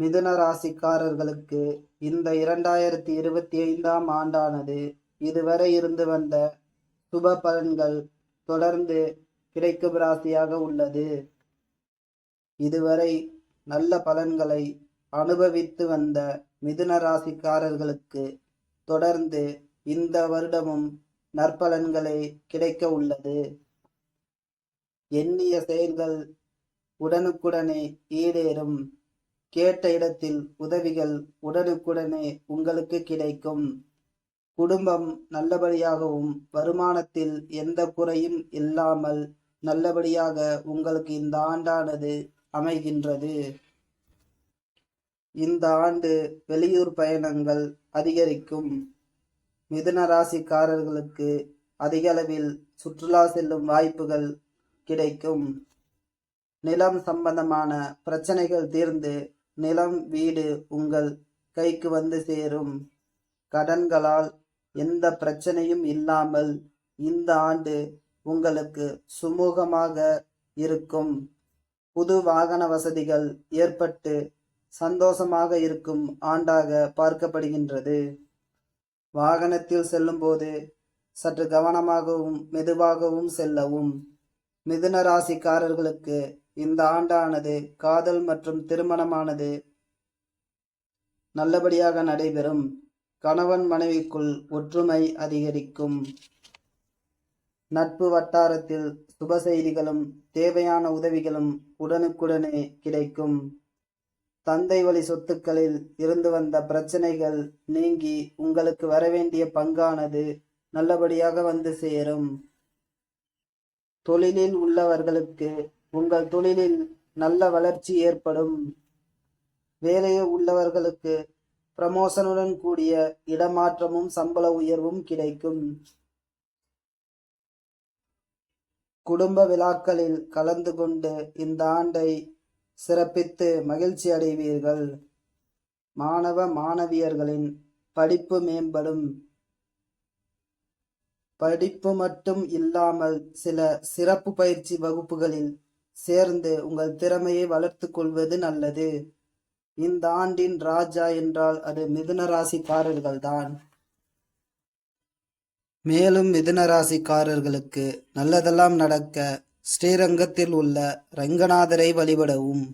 மிதுன ராசிக்காரர்களுக்கு இந்த இரண்டாயிரத்தி இருபத்தி ஐந்தாம் ஆண்டானது இதுவரை இருந்து வந்த சுப பலன்கள் தொடர்ந்து கிடைக்கும் ராசியாக உள்ளது. இதுவரை நல்ல பலன்களை அனுபவித்து வந்த மிதுன ராசிக்காரர்களுக்கு தொடர்ந்து இந்த வருடமும் நற்பலன்களே கிடைக்க உள்ளது. எண்ணிய செயல்கள் உடனுக்குடனே ஈடேறும். கேட்ட இடத்தில் உதவிகள் உடனுக்குடனே உங்களுக்கு கிடைக்கும். குடும்பம் நல்லபடியாகவும் வருமானத்தில் எந்த குறையும் இல்லாமல் நல்லபடியாக உங்களுக்கு இந்த ஆண்டானது அமைகின்றது. இந்த ஆண்டு வெளியூர் பயணங்கள் அதிகரிக்கும். மிதுன ராசிக்காரர்களுக்கு அதிக அளவில் சுற்றுலா செல்லும் வாய்ப்புகள் கிடைக்கும். நிலம் சம்பந்தமான பிரச்சனைகள் தீர்ந்து நிலம் வீடு உங்கள் கைக்கு வந்து சேரும். கடன்களால் எந்த பிரச்சனையும் இல்லாமல் இந்த ஆண்டு உங்களுக்கு சுமூகமாக இருக்கும். புது வாகன வசதிகள் ஏற்பட்டு சந்தோஷமாக இருக்கும் ஆண்டாக பார்க்கப்படுகின்றது. வாகனத்தில் செல்லும்போது சற்று கவனமாகவும் மெதுவாகவும் செல்லவும் மிதுன ராசிக்காரர்களுக்கு இந்த ஆண்டானது காதல் மற்றும் திருமணமானது. நல்லபடியாக நடைபெறும். கணவன் மனைவிக்குள் ஒற்றுமை அதிகரிக்கும். நட்பு வட்டாரத்தில் சுப செய்திகளும் தேவையான உதவிகளும் உடனுக்குடனே கிடைக்கும். தந்தை வழி சொத்துக்களில் இருந்து வந்த பிரச்சனைகள் நீங்கி உங்களுக்கு வரவேண்டிய பங்கானது நல்லபடியாக வந்து சேரும். தொழிலில் உள்ளவர்களுக்கு உங்கள் தொழிலில் நல்ல வளர்ச்சி ஏற்படும். வேலையில் உள்ளவர்களுக்கு ப்ரமோஷனுடன் கூடிய இடமாற்றமும் சம்பள உயர்வும் கிடைக்கும். குடும்ப விழாக்களில் கலந்து கொண்டு இந்த ஆண்டை சிறப்பித்து மகிழ்ச்சி அடைவீர்கள். மாணவ மாணவியர்களின் படிப்பு மேம்படும். படிப்பு மட்டும் இல்லாமல் சில சிறப்பு பயிற்சி வகுப்புகளில் சேர்ந்து உங்கள் திறமையை வளர்த்து கொள்வது நல்லது. இந்த ஆண்டின் ராஜா என்றால் அது மிதுன ராசிக்காரர்கள்தான் மேலும் மிதுன ராசிக்காரர்களுக்கு நல்லதெல்லாம் நடக்க ஸ்ரீரங்கத்தில் உள்ள ரங்கநாதரை வழிபடவும்.